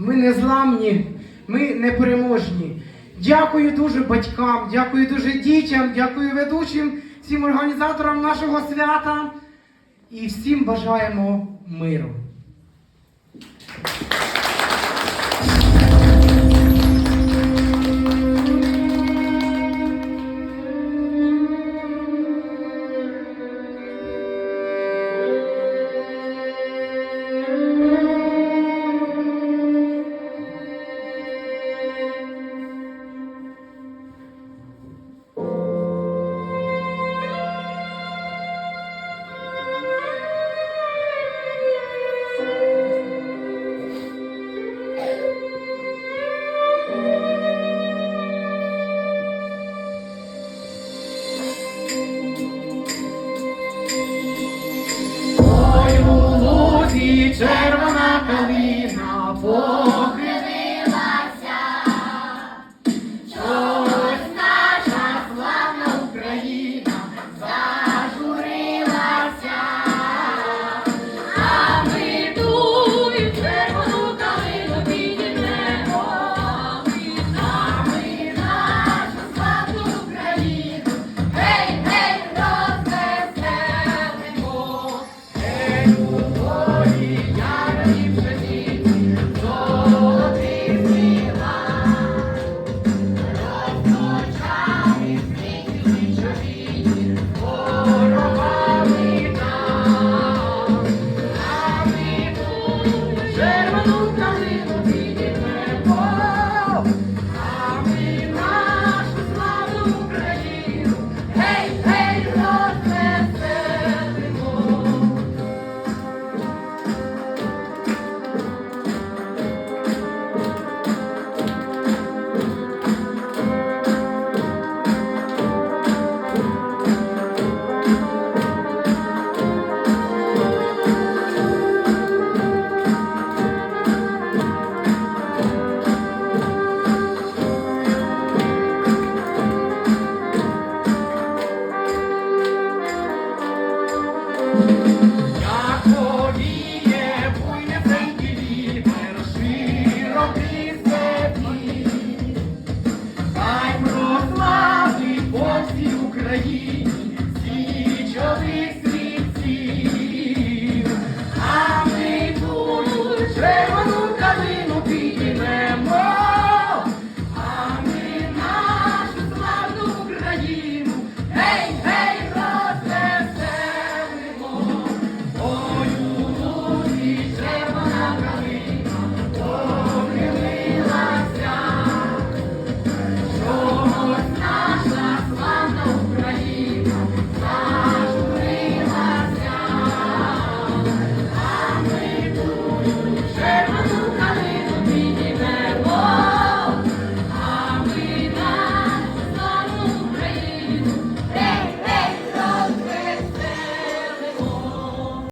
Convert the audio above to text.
Ми незламні, ми непереможні. Дякую дуже батькам, дякую дуже дітям, дякую ведучим, всім організаторам нашого свята і всім бажаємо миру. Teacher of Monopoly. Червону